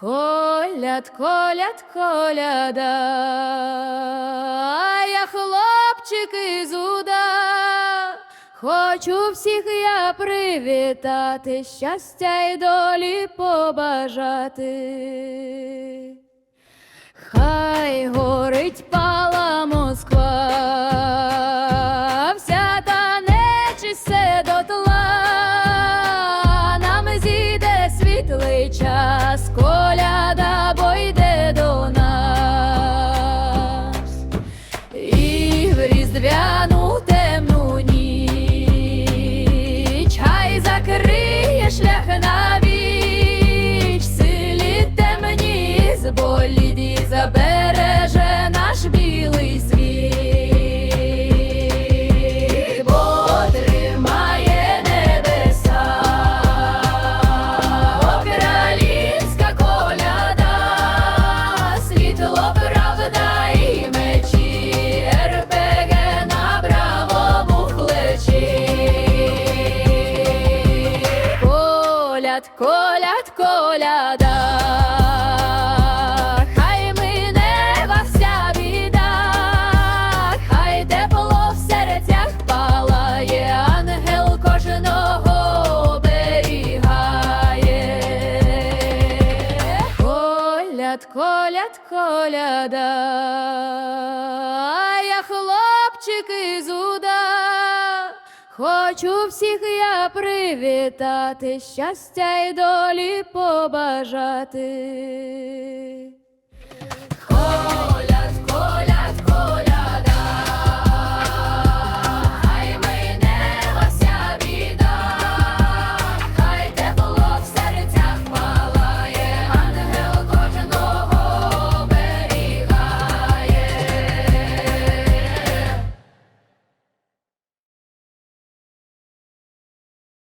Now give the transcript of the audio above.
Коляд, коляд, коляда, я хлопчик із уда, хочу всіх я привітати, щастя й долі побажати. Хай горить пала Москва, вся та нечисть дотла, нам зійде світлий час, і Коляд, коляд, коляда, хай мине вас вся біда, хай тепло в серцях палає, ангел кожного оберігає. Коляд, коляд, коляда, я хлопчик із уда. Хочу всіх я привітати, щастя й долі побажати.